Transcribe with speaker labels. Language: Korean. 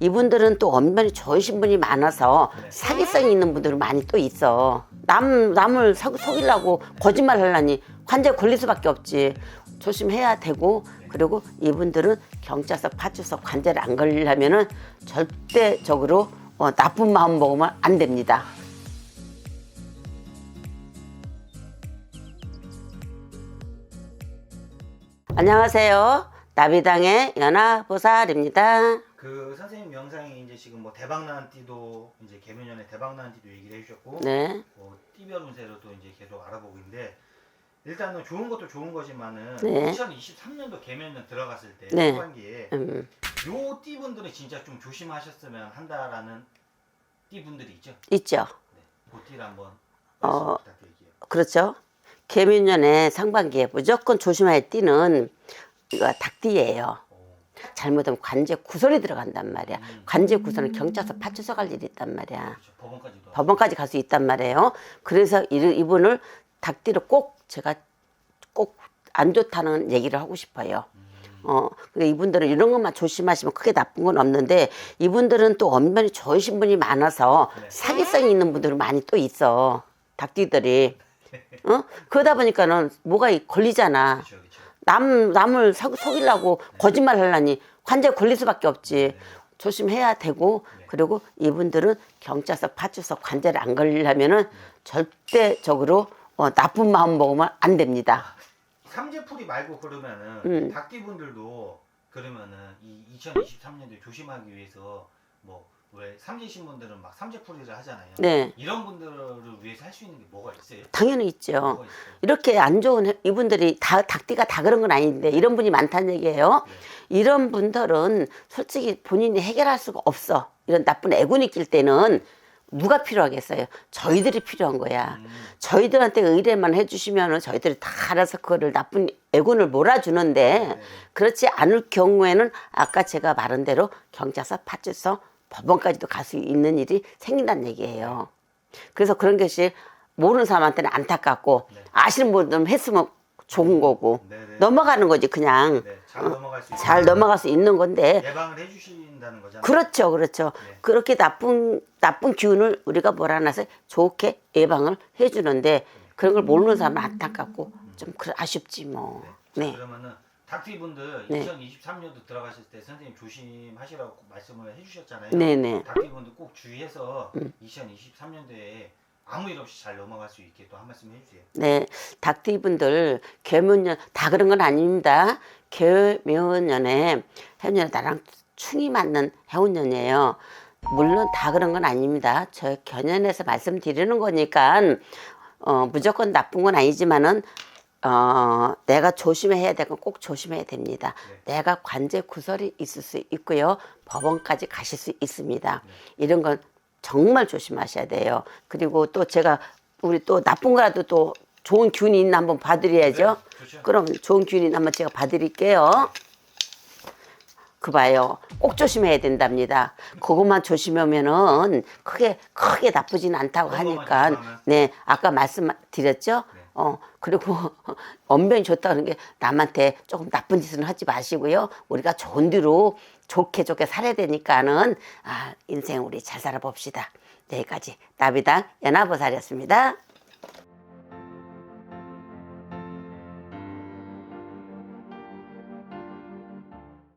Speaker 1: 이분들은 또 엄연히 좋으신 분이 많아서 사기성이 있는 분들은 많이 또 있어. 남 남을 사- 속이려고 거짓말 하려니 관제 걸릴 수밖에 없지. 조심해야 되고 그리고 이분들은 경찰서 파출소 관제를 안 걸리려면은 절대적으로 어, 나쁜 마음 먹으면 안 됩니다. 안녕하세요. 나비당의 연화보살입니다.
Speaker 2: 그 선생님 영상이 이제 지금 뭐 대박나는 띠도 이제 개면연에 대박나는 띠도 얘기를 해주셨고
Speaker 1: 네.
Speaker 2: 뭐 띠별 운세로도 이제 계속 알아보고 있는데 일단은 좋은 것도 좋은 거지만은
Speaker 1: 네.
Speaker 2: 2023년도 개면연 들어갔을 때
Speaker 1: 네.
Speaker 2: 후반기에
Speaker 1: 음,
Speaker 2: 요 띠분들은 진짜 좀 조심하셨으면 한다라는 띠분들이 있죠.
Speaker 1: 있죠.
Speaker 2: 네. 그 띠를 한번
Speaker 1: 어.
Speaker 2: 말씀 부탁드릴게요.
Speaker 1: 그렇죠. 개미년의 상반기에 무조건 조심해야 할 띠는 이거 닭띠예요.
Speaker 2: 오.
Speaker 1: 잘못하면 관제 구설이 들어간단 말이야.
Speaker 2: 음.
Speaker 1: 관제 구설은 경찰서 파출소 갈 일이 있단 말이야.
Speaker 2: 그렇죠. 법원까지도.
Speaker 1: 법원까지 갈 수 있단 말이에요. 그래서 이- 이분을 닭띠를 꼭 제가 꼭 안 좋다는 얘기를 하고 싶어요.
Speaker 2: 음.
Speaker 1: 어, 근데 이분들은 이런 것만 조심하시면 크게 나쁜 건 없는데 이분들은 또 엄연히 좋으신 분이 많아서
Speaker 2: 네.
Speaker 1: 사기성이 있는 분들은 많이 또 있어. 닭띠들이. 어? 그러다 보니까는 뭐가 이- 걸리잖아.
Speaker 2: 그렇죠, 그렇죠.
Speaker 1: 남, 남을 사- 속이려고 거짓말 하려니 관제 걸릴 수밖에 없지. 조심해야 되고, 그리고 이분들은 경찰서, 파출소 관제를 안 걸리려면은 절대적으로 어, 나쁜 마음 먹으면 안 됩니다.
Speaker 2: 삼재풀이 말고 그러면은
Speaker 1: 음.
Speaker 2: 닭띠분들도 그러면은 이 2023년도에 조심하기 위해서 뭐왜 삼재신 분들은 막 삼재풀이를 하잖아요.
Speaker 1: 네.
Speaker 2: 이런 분들을 위해서 할 수 있는 게 뭐가 있어요?
Speaker 1: 당연히 있죠.
Speaker 2: 뭐가 있어요?
Speaker 1: 이렇게 안 좋은 해- 이분들이 다 닭띠가 다 그런 건 아닌데 이런 분이 많다는 얘기예요.
Speaker 2: 네.
Speaker 1: 이런 분들은 솔직히 본인이 해결할 수가 없어. 이런 나쁜 애군이 낄 때는 누가 필요하겠어요? 저희들이 필요한 거야.
Speaker 2: 음,
Speaker 1: 저희들한테 의뢰만 해주시면 저희들이 다 알아서 그거를 나쁜 애군을 몰아주는데
Speaker 2: 네.
Speaker 1: 그렇지 않을 경우에는 아까 제가 말한 대로 경찰서, 파출소, 법원까지도 갈 수 있는 일이 생긴다는 얘기예요. 그래서 그런 것이 모르는 사람한테는 안타깝고
Speaker 2: 네.
Speaker 1: 아시는 분들은 했으면 좋은 거고
Speaker 2: 네, 네.
Speaker 1: 넘어가는 거지 그냥
Speaker 2: 네, 잘 넘어갈 수
Speaker 1: 잘
Speaker 2: 있는
Speaker 1: 넘어갈 수 있는 건데
Speaker 2: 예방을 해주신다는 거잖아요.
Speaker 1: 그렇죠, 그렇죠.
Speaker 2: 네.
Speaker 1: 그렇게 나쁜 나쁜 기운을 우리가 몰아놔서 좋게 예방을 해주는데 그런 걸 모르는 사람은 안타깝고 좀 그래 아쉽지 뭐.
Speaker 2: 네.
Speaker 1: 네.
Speaker 2: 자, 그러면은 닭띠분들
Speaker 1: 네.
Speaker 2: 2023년도 들어가실 때 선생님 조심하시라고 말씀을 해주셨잖아요.
Speaker 1: 네네. 음.
Speaker 2: 닭띠분들 꼭 주의해서 2023년도에 아무 일 없이 잘 넘어갈 수 있게 또 한 말씀 해주세요.
Speaker 1: 네, 닭띠분들 개묘년 다 그런 건 아닙니다. 개묘년에 해운년에 나랑 충이 맞는 해운년이에요. 물론 다 그런 건 아닙니다. 저 견연에서 말씀드리는 거니까 어, 무조건 나쁜 건 아니지만은 어, 내가 조심해야 될 건 꼭 조심해야 됩니다. 내가 관제 구설이 있을 수 있고요. 법원까지 가실 수 있습니다. 이런 건 정말 조심하셔야 돼요. 그리고 또 제가 우리 또 나쁜 거라도 또 좋은 균이 있나 한번 봐드려야죠.
Speaker 2: 네, 좋죠.
Speaker 1: 그럼 좋은 균이 있나 한번 제가 봐드릴게요. 그 봐요. 꼭 조심해야 된답니다. 그것만 조심하면은 크게 크게 나쁘진 않다고 하니까? 네 아까 말씀드렸죠.
Speaker 2: 네.
Speaker 1: 어 그리고 언변이 좋다는 게 남한테 조금 나쁜 짓은 하지 마시고요. 우리가 좋은 뒤로 좋게 좋게 살아야 되니까는 아 인생 우리 잘 살아봅시다. 여기까지 나비당 연합보살이었습니다.